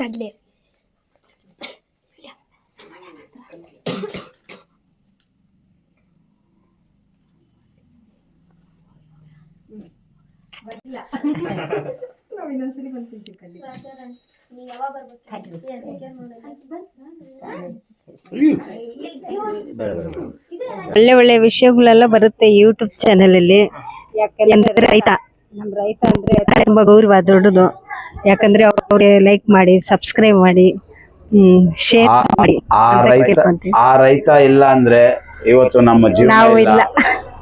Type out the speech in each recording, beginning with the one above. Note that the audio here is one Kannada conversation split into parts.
ತಡ್ಲಿ. ಒಳ್ಳೆ ಒಳ್ಳೆ ವಿಷಯಗಳೆಲ್ಲ ಬರುತ್ತೆ ಯೂಟ್ಯೂಬ್ ಚಾನೆಲ್ ಅಲ್ಲಿ. ಯಾಕಂದ್ರೆ ರೈತ ನಮ್ ರೈತ ಅಂದ್ರೆ ತುಂಬಾ ಗೌರವ ದೊಡ್ಡದು. ಯಾಕಂದ್ರೆ ಅವ್ರಿಗೆ ಲೈಕ್ ಮಾಡಿ ಸಬ್ಸ್ಕ್ರೈಬ್ ಮಾಡಿ ಹ್ಮ್ ಶೇರ್ ಆ- ಮಾಡಿ. ಆ ಅಂತ ರೈತ ಕೇಳ್ಕೊಂತೀನಿ. ಆ ರೈತ ಇಲ್ಲ ಅಂದ್ರೆ ಇವತ್ತು ನಮ್ಮ ಜೀವನ ನಾವು ಇಲ್ಲ. ಇಲ್ಲ.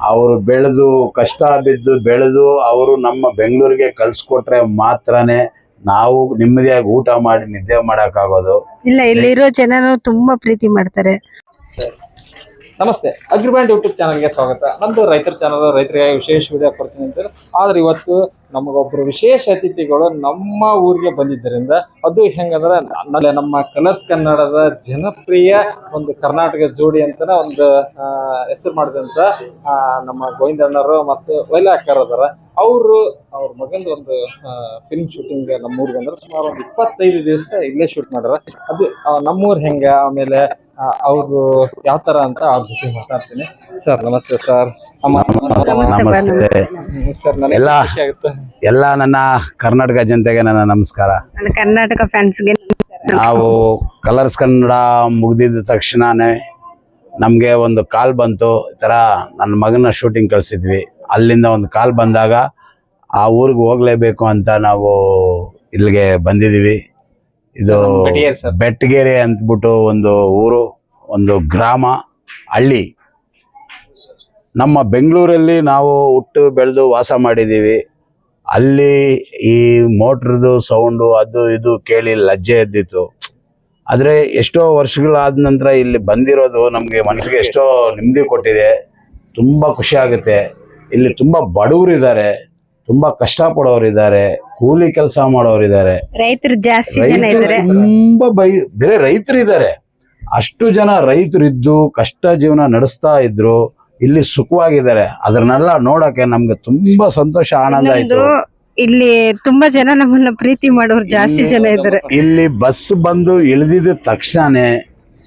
ಅವರು ಬೆಳೆದು ಕಷ್ಟ ಬಿದ್ದು ಬೆಳೆದು ಅವರು ನಮ್ಮ ಬೆಂಗಳೂರಿಗೆ ಕಳ್ಸಿಕೊಟ್ರೆ ಮಾತ್ರನೇ ನಾವು ನೆಮ್ಮದಿಯಾಗಿ ಊಟ ಮಾಡಿ ನಿದ್ದೆ ಮಾಡಕ್ಕಾಗೋದು. ಇಲ್ಲ ಇಲ್ಲಿರೋ ಜನನು ತುಂಬಾ ಪ್ರೀತಿ ಮಾಡ್ತಾರೆ. ನಮಸ್ತೆ. ಅಗ್ರಿಬ್ಯಾಂಡ್ ಯೂಟ್ಯೂಬ್ ಚಾನಲ್ಗೆ ಸ್ವಾಗತ. ನಮ್ದು ರೈತರ ಚಾನಲ್ ರೈತರಿಗೆ ವಿಶೇಷ ವಿಡಿಯೋ ಕೊಡ್ತೀನಿ ಅಂತ ಆದ್ರೆ ಇವತ್ತು ನಮಗೊಬ್ರು ವಿಶೇಷ ಅತಿಥಿಗಳು ನಮ್ಮ ಊರಿಗೆ ಬಂದಿದ್ದರಿಂದ ಅದು ಹೆಂಗಂದ್ರೆ ನಮ್ಮಲ್ಲೇ ನಮ್ಮ ಕಲರ್ಸ್ ಕನ್ನಡದ ಜನಪ್ರಿಯ ಒಂದು ಕರ್ನಾಟಕ ಜೋಡಿ ಅಂತ ಒಂದು ಹೆಸರು ಮಾಡಿದಂತ ನಮ್ಮ ಗೋವಿಂದಣ್ಣರು ಮತ್ತು ವೈಲಾಕರ್ ಅದಾರ. ಅವರು, ಅವ್ರ ಮಗಂದು ಒಂದು ಫಿಲ್ಮ್ ಶೂಟಿಂಗ್ ನಮ್ಮೂರಿಗೆ ಬಂದ್ರೆ ಸುಮಾರು ಒಂದು ಇಪ್ಪತ್ತೈದು ದಿವಸ ಇಲ್ಲೇ ಶೂಟ್ ಮಾಡ್ಯಾರ. ಅದು ನಮ್ಮೂರ್ ಹೆಂಗ, ಆಮೇಲೆ ಅವರು ಯಾವ ತರ ಅಂತ ಅವ್ರ ಜೊತೆ ಮಾತಾಡ್ತೀನಿ. ಸರ್ ನಮಸ್ತೆ ಸರ್. ನಮಸ್ತೆ ಸರ್ ನನಗೆ ಎಲ್ಲ- ಖುಷಿ ಆಗುತ್ತೆ. ಎಲ್ಲ ನನ್ನ ಕರ್ನಾಟಕ ಜನತೆಗೆ ನನ್ನ ನಮಸ್ಕಾರ. ನನ್ನ ಕರ್ನಾಟಕ ಫ್ಯಾನ್ಸ್ಗೆ ನಾವು ಕಲರ್ಸ್ ಕನ್ನಡ ಮುಗ್ದಿದ್ದ ತಕ್ಷಣನೇ ನಮಗೆ ಒಂದು ಕಾಲ್ ಬಂತು. ಈ ಥರ ನನ್ನ ಮಗನ ಶೂಟಿಂಗ್ ಕಳಿಸಿದ್ವಿ. ಅಲ್ಲಿಂದ ಒಂದು ಕಾಲ್ ಬಂದಾಗ ಆ ಊರಿಗೆ ಹೋಗ್ಲೇಬೇಕು ಅಂತ ನಾವು ಇಲ್ಲಿಗೆ ಬಂದಿದ್ದೀವಿ. ಇದು ಬೆಟ್ಟಗೆರೆ ಅಂತ್ಬಿಟ್ಟು ಒಂದು ಊರು ಒಂದು ಗ್ರಾಮ ಹಳ್ಳಿ. ನಮ್ಮ ಬೆಂಗಳೂರಲ್ಲಿ ನಾವು ಹುಟ್ಟು ಬೆಳೆದು ವಾಸ ಮಾಡಿದ್ದೀವಿ. ಅಲ್ಲಿ ಈ ಮೋಟ್ರದು ಸೌಂಡು ಅದು ಇದು ಕೇಳಿ ಲಜ್ಜೆ ಎದ್ದಿತ್ತು. ಆದರೆ ಎಷ್ಟೋ ವರ್ಷಗಳಾದ ನಂತರ ಇಲ್ಲಿ ಬಂದಿರೋದು ನಮಗೆ ಮನಸ್ಸಿಗೆ ಎಷ್ಟೋ ನೆಮ್ಮದಿ ಕೊಟ್ಟಿದೆ. ತುಂಬ ಖುಷಿ ಆಗುತ್ತೆ. ಇಲ್ಲಿ ತುಂಬ ಬಡವರಿದ್ದಾರೆ. ತುಂಬ ಕಷ್ಟಪಡೋರಿದ್ದಾರೆ. ಕೂಲಿ ಕೆಲಸ ಮಾಡೋರಿದ್ದಾರೆ ರೈತರು ಜಾಸ್ತಿ ಜನ ಇದ್ದಾರೆ ತುಂಬಾ ಬೈ ಬೇರೆ ರೈತರು ಇದ್ದಾರೆ ಅಷ್ಟು ಜನ ರೈತರಿದ್ದು ಕಷ್ಟ ಜೀವನ ನಡೆಸ್ತಾ ಇದ್ರು ಇಲ್ಲಿ ಸುಖವಾಗಿದ್ದಾರೆ. ಅದನ್ನೆಲ್ಲ ನೋಡಕ್ಕೆ ನಮ್ಗೆ ತುಂಬಾ ಸಂತೋಷ ಆನಂದ ಆಯ್ತು. ಇಲ್ಲಿ ತುಂಬಾ ಜನ ನಮ್ಮನ್ನ ಪ್ರೀತಿ ಮಾಡೋರು ಜಾಸ್ತಿ ಜನ ಇದ್ದಾರೆ. ಇಲ್ಲಿ ಬಸ್ ಬಂದು ಇಳಿದಿದ ತಕ್ಷಣನೇ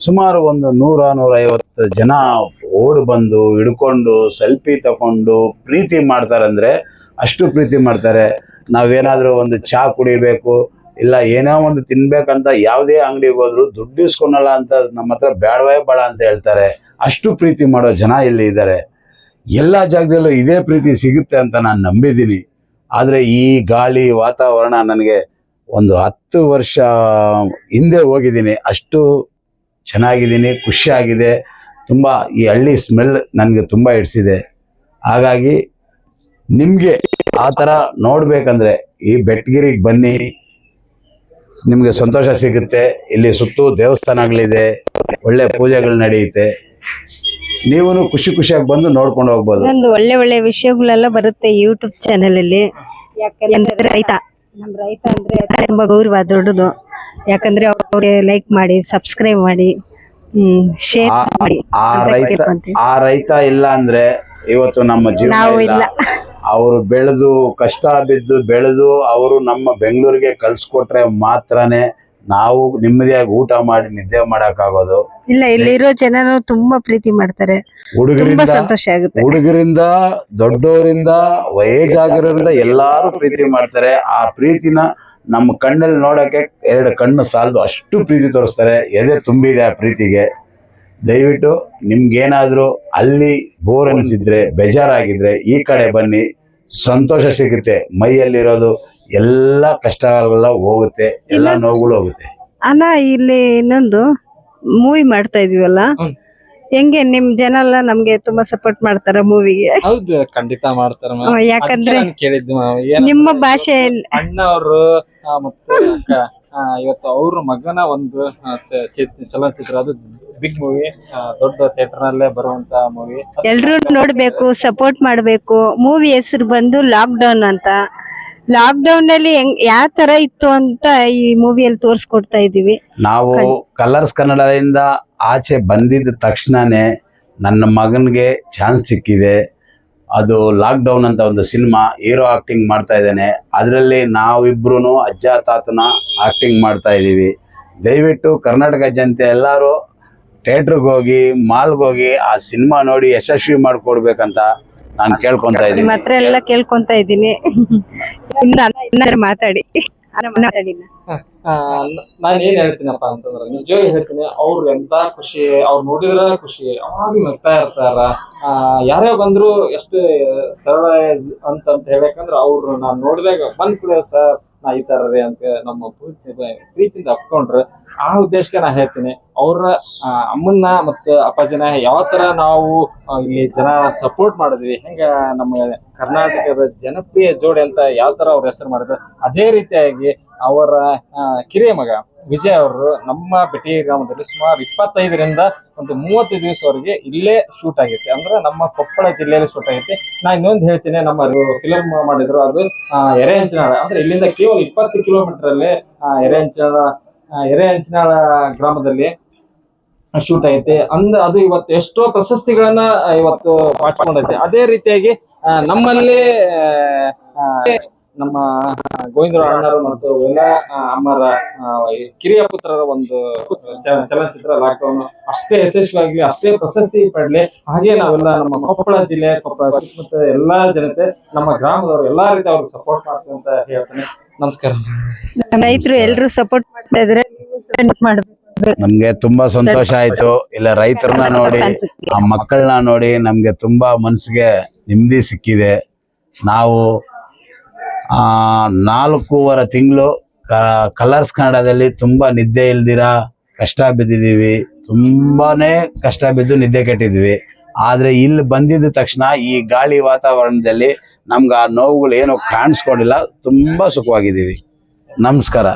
ಸುಮಾರು ಒಂದು ನೂರ ನೂರೈವತ್ತು ಜನ ಓಡ್ ಬಂದು ಹಿಡ್ಕೊಂಡು ಸೆಲ್ಫಿ ತಕೊಂಡು ಪ್ರೀತಿ ಮಾಡ್ತಾರೆ ಅಂದ್ರೆ ಅಷ್ಟು ಪ್ರೀತಿ ಮಾಡ್ತಾರೆ. ನಾವೇನಾದ್ರೂ ಒಂದು ಚಹಾ ಕುಡಿಬೇಕು, ಇಲ್ಲ ಏನೋ ಒಂದು ತಿನ್ಬೇಕಂತ ಯಾವುದೇ ಅಂಗಡಿಗೆ ಹೋದ್ರು ದುಡ್ಡು ಇಸ್ಕೊಳಲ್ಲ ಅಂತ ನಮ್ಮ ಹತ್ರ ಬೇಡವೇ ಬೇಡ ಅಂತ ಹೇಳ್ತಾರೆ. ಅಷ್ಟು ಪ್ರೀತಿ ಮಾಡೋ ಜನ ಇಲ್ಲಿ ಇದ್ದಾರೆ. ಎಲ್ಲ ಜಾಗದಲ್ಲೂ ಇದೇ ಪ್ರೀತಿ ಸಿಗುತ್ತೆ ಅಂತ ನಾನು ನಂಬಿದ್ದೀನಿ. ಆದರೆ ಈ ಗಾಳಿ ವಾತಾವರಣ ನನಗೆ ಒಂದು ಹತ್ತು ವರ್ಷ ಹಿಂದೆ ಹೋಗಿದ್ದೀನಿ. ಅಷ್ಟು ಚೆನ್ನಾಗಿದ್ದೀನಿ, ಖುಷಿಯಾಗಿದೆ. ತುಂಬ ಈ ಹಳ್ಳಿ ಸ್ಮೆಲ್ ನನಗೆ ತುಂಬ ಹಿಡಿಸಿದೆ. ಹಾಗಾಗಿ ನಿಮಗೆ ಆ ಥರ ನೋಡ್ಬೇಕಂದ್ರೆ ಈ ಬೆಟ್ಟಗಿರಿಗೆ ಬನ್ನಿ. ನಿಮಗೆ ಸಂತೋಷ ಸಿಗುತ್ತೆ. ಇಲ್ಲಿ ಸುತ್ತು ದೇವಸ್ಥಾನಗಳಿದೆ. ಒಳ್ಳೆ ಪೂಜೆಗಳು ನಡೆಯುತ್ತೆ. ನೀವು ಖುಷಿ ಖುಷಿಯಾಗಿ ಬಂದು ನೋಡ್ಕೊಂಡು ಹೋಗ್ಬೋದು. ಒಂದು ಒಳ್ಳೆ ಒಳ್ಳೆ ವಿಷಯಗಳೆಲ್ಲ ಬರುತ್ತೆ ಯೂಟ್ಯೂಬ್ ಚಾನೆಲ್ ಅಲ್ಲಿ ಯಾಕಂದ್ರೆ ರೈತ ನಮ್ ರೈತ ಅಂದ್ರೆ ತುಂಬಾ ಗೌರವ ದೊಡ್ಡದು. ಯಾಕಂದ್ರೆ ಅವ್ರಿಗೆ ಲೈಕ್ ಮಾಡಿ ಸಬ್ಸ್ಕ್ರೈಬ್ ಮಾಡಿ ಹ್ಮ್ ಶೇರ್ ಆ- ಮಾಡಿ. ಆ ರೈತ ಆ ರೈತ ಇಲ್ಲ ಅಂದ್ರೆ ಇವತ್ತು ನಮ್ಮ ಜೀವನ ಇಲ್ಲ. ಅವರು ಬೆಳೆದು ಕಷ್ಟ ಬಿದ್ದು ಬೆಳೆದು ಅವರು ನಮ್ಮ ಬೆಂಗಳೂರಿಗೆ ಕಳ್ಸಿಕೊಟ್ರೆ ಮಾತ್ರನೇ ನಾವು ನೆಮ್ಮದಿಯಾಗಿ ಊಟ ಮಾಡಿ ನಿದ್ದೆ ಮಾಡಕ್ಕಾಗೋದು. ಇಲ್ಲ ಇಲ್ಲಿರೋ ಜನರು ತುಂಬಾ ಪ್ರೀತಿ ಮಾಡ್ತಾರೆ. ಹುಡುಗರಿಂದ ಸಂತೋಷ ಆಗುತ್ತೆ. ಹುಡುಗರಿಂದ ದೊಡ್ಡವರಿಂದ ವಯಸ್ಸಾಗಿರೋರಿಂದ ಎಲ್ಲಾರು ಪ್ರೀತಿ ಮಾಡ್ತಾರೆ. ಆ ಪ್ರೀತಿನ ನಮ್ಮ ಕಣ್ಣಲ್ಲಿ ನೋಡಕ್ಕೆ ಎರಡು ಕಣ್ಣು ಸಾಲದು ಅಷ್ಟು ಪ್ರೀತಿ ತೋರಿಸ್ತಾರೆ. ಎದೆ ತುಂಬಿದೆ ಆ ಪ್ರೀತಿಗೆ. ದಯವಿಟ್ಟು ನಿಮ್ಗೇನಾದ್ರೂ ಅಲ್ಲಿ ಬೋರ್ ಅನಿಸಿದ್ರೆ ಬೇಜಾರಾಗಿದ್ರೆ ಈ ಕಡೆ ಬನ್ನಿ. ಸಂತೋಷ ಸಿಗುತ್ತೆ. ಮೈಯಲ್ಲಿರೋದು ಎಲ್ಲ ಕಷ್ಟಗಳೆಲ್ಲ ಹೋಗುತ್ತೆ. ಎಲ್ಲ ನೋವುಗಳು ಹೋಗುತ್ತೆ. ಅಣ್ಣ ಇಲ್ಲಿ ಇನ್ನೊಂದು ಮೂವಿ ಮಾಡ್ತಾ ಇದೀವಲ್ಲ? ಹೆಂಗೆ ನಿಮ್ ಜನ ಎಲ್ಲ ನಮ್ಗೆ ತುಂಬಾ ಸಪೋರ್ಟ್ ಮಾಡ್ತಾರ ಮೂವಿಗೆ ಹೌದು ಖಂಡಿತ ಮಾಡ್ತಾರ ಯಾಕಂದ್ರೆ ಕೇಳಿದ್ದು ma'am. ಏನಂದ್ರೆ ನಿಮ್ಮ ಭಾಷೆಯಲ್ಲಿ ಅಣ್ಣ ಅವರು ಇವತ್ತು ಅವ್ರ ಮಗನ ಒಂದು ಚಲನಚಿತ್ರ. ಅದು ಬಿಗ್ ಮೂವಿ ದೊಡ್ಡ ಥಿಯೇಟರ್ ನಲ್ಲೇ ಬರುವಂತ ಮೂವಿ ಎಲ್ರು ನೋಡ್ಬೇಕು ಸಪೋರ್ಟ್ ಮಾಡ್ಬೇಕು. ಮೂವಿ ಹೆಸರು ಬಂದು ಲಾಕ್ ಡೌನ್ ಅಂತ. ಲಾಕ್ ಡೌನ್ನಲ್ಲಿ ಹೆಂಗ್ ಯಾವ ತರ ಇತ್ತು ಅಂತ ಈ ಮೂವಿಯಲ್ಲಿ ತೋರಿಸ್ಕೊಡ್ತಾ ಇದೀವಿ ನಾವು ಕಲರ್ಸ್ ಕನ್ನಡದಿಂದ ಆಚೆ ಬಂದಿದ್ದ ತಕ್ಷಣನೇ ನನ್ನ ಮಗನಿಗೆ ಚಾನ್ಸ್ ಸಿಕ್ಕಿದೆ. ಅದು ಲಾಕ್ ಡೌನ್ ಅಂತ ಒಂದು ಸಿನಿಮಾ ಹೀರೋ ಆಕ್ಟಿಂಗ್ ಮಾಡ್ತಾ ಇದ್ದೇನೆ. ಅದರಲ್ಲಿ ನಾವಿಬ್ರು ಅಜ್ಜ ತಾತನ ಆಕ್ಟಿಂಗ್ ಮಾಡ್ತಾ ಇದ್ದೀವಿ. ದಯವಿಟ್ಟು ಕರ್ನಾಟಕ ಜನತೆ ಎಲ್ಲರೂ ಥಿಯೇಟ್ರಿಗೆ ಹೋಗಿ ಮಾಲ್ಗೆ ಹೋಗಿ ಆ ಸಿನಿಮಾ ನೋಡಿ ಯಶಸ್ವಿ ಮಾಡಿಕೊಡ್ಬೇಕಂತ ನಾನು ಕೇಳ್ಕೊತಾ ಇದ್ದೀನಿ. ಮಾತ್ರ ಎಲ್ಲ ಕೇಳ್ಕೊತಾ ಇದ್ದೀನಿ. ಮಾತಾಡಿ? ಮಾತಾಡಿ ನಾನು ಏನ್ ಹೇಳ್ತೀನಪ್ಪ ಅಂತಂದ್ರೆ ನಿಜವಾಗಿ ಹೇಳ್ತೀನಿ ಅವ್ರು ಎಂತ ಖುಷಿ ಅವ್ರು ನೋಡಿದ್ರ ಖುಷಿ ಅವಾಗ ನಗ್ತಾ ಇರ್ತಾರ. ಆ, ಯಾರೇ ಬಂದ್ರು ಎಷ್ಟು ಸರಳ ಅಂತ ಅಂತ ಹೇಳ್ಬೇಕಂದ್ರ ಅವ್ರು ನಾನ್ ನೋಡಿದಾಗ ಬಂದ್ ಕೂಡ ಸರ್ ನಾ ಈ ತರ ಅಂತ ನಮ್ಮ ಪ್ರೀತಿ- ಪ್ರೀತಿಯಿಂದ ಅಪ್ಕೊಂಡ್ರೆ ಆ ಉದ್ದೇಶಕ್ಕೆ ನಾ ಹೇಳ್ತೀನಿ, ಅವ್ರ ಅಮ್ಮನ್ನ ಮತ್ತೆ ಅಪ್ಪಾಜಿನ ಯಾವ ತರ ನಾವು ಇಲ್ಲಿ ಜನ ಸಪೋರ್ಟ್ ಮಾಡಿದ್ವಿ, ಹೆಂಗ ನಮ್ಮ ಕರ್ನಾಟಕದ ಜನಪ್ರಿಯ ಜೋಡಿ ಅಂತ ಯಾವ ತರ ಅವ್ರ ಹೆಸರು ಮಾಡಿದ್ರು, ಅದೇ ರೀತಿಯಾಗಿ ಅವರ ಕಿರಿಯ ಮಗ. ವಿಜಯ್ ಅವರು ನಮ್ಮ ಬೆಟಿ ಗ್ರಾಮದಲ್ಲಿ ಸುಮಾರು ಇಪ್ಪತ್ತೈದರಿಂದ ಒಂದು ಮೂವತ್ತು ದಿವಸವರೆಗೆ ಇಲ್ಲೇ ಶೂಟ್ ಆಗೈತೆ. ಅಂದ್ರೆ ನಮ್ಮ ಕೊಪ್ಪಳ ಜಿಲ್ಲೆಯಲ್ಲಿ ಶೂಟ್ ಆಗೈತೆ. ನಾ ಇನ್ನೊಂದು ಹೇಳ್ತೀನಿ, ನಮ್ಮ ಫಿಲಮ್ ಮಾಡಿದ್ರು ಅದು ಎರೆಹಂಚಿನಾಳ ಅಂದ್ರೆ ಇಲ್ಲಿಂದ ಕೇವಲ ಇಪ್ಪತ್ತು ಕಿಲೋಮೀಟರ್ ಅಲ್ಲಿ ಎರೆಹಂಚಿನಾಳ ಎರೆ ಎರೆಹಂಚಿನಾಳ ಗ್ರಾಮದಲ್ಲಿ ಶೂಟ್ ಆಗೈತೆ. ಅಂದ, ಅದು ಇವತ್ತು ಎಷ್ಟೋ ಪ್ರಶಸ್ತಿಗಳನ್ನ ಇವತ್ತು ಪಾಠ ಅದೇ ರೀತಿಯಾಗಿ ನಮ್ಮಲ್ಲಿ ನಮ್ಮ ಗೋವಿಂದರಾವ್ ಅಣ್ಣರು ಮತ್ತು ವಿನಯ ಅಮ್ಮರ ಕಿರಿಯ ಪುತ್ರರ ಒಂದು ಚಲನಚಿತ್ರ ಲಾಕ್ಡೌನ್ ಅಷ್ಟೇ ಯಶಸ್ವಿಯಾಗ್ಲಿ ಅಷ್ಟೇ ಪ್ರಶಸ್ತಿ ಪಡ್ಲಿ. ಹಾಗೆ ನಾವೆಲ್ಲ ನಮ್ಮ ಕೊಪ್ಪಳ ಜಿಲ್ಲೆ ಕೊಪ್ಪಳ ಸುತ್ತಮುತ್ತ ಎಲ್ಲಾ ಜನತೆ ನಮ್ಮ ಗ್ರಾಮದವರು ಎಲ್ಲಾ ರೀತಿ ಅವ್ರಿಗೆ ಸಪೋರ್ಟ್ ಮಾಡ್ತೀವಿ ಅಂತ ಹೇಳ್ತೇನೆ. ನಮಸ್ಕಾರ. ರೈತರು ಎಲ್ರು ಸಪೋರ್ಟ್ ಮಾಡ್ತಾ ಇದ್ರೆ ಮಾಡ್ಬೇಕು. ನಮ್ಗೆ ತುಂಬಾ ಸಂತೋಷ ಆಯ್ತು. ಇಲ್ಲ ರೈತರನ್ನ ನೋಡಿ ಆ ಮಕ್ಕಳನ್ನ ನೋಡಿ ನಮ್ಗೆ ತುಂಬಾ ಮನಸ್ಸಿಗೆ ನೆಮ್ಮದಿ ಸಿಕ್ಕಿದೆ. ನಾವು ನಾಲ್ಕೂವರೆ ತಿಂಗಳು ಕಲರ್ಸ್ ಕನ್ನಡದಲ್ಲಿ ತುಂಬ ನಿದ್ದೆ ಇಲ್ದಿರ ಕಷ್ಟ ಬಿದ್ದಿದ್ದೀವಿ ತುಂಬಾನೇ ಕಷ್ಟ ಬಿದ್ದು ನಿದ್ದೆ ಕೆಟ್ಟಿದ್ವಿ. ಆದರೆ ಇಲ್ಲಿ ಬಂದಿದ್ದ ತಕ್ಷಣ ಈ ಗಾಳಿ ವಾತಾವರಣದಲ್ಲಿ ನಮ್ಗೆ ಆ ನೋವುಗಳು ಏನೂ ಕಾಣಿಸ್ಕೊಂಡಿಲ್ಲ. ತುಂಬ ಸುಖವಾಗಿದ್ದೀವಿ. ನಮಸ್ಕಾರ.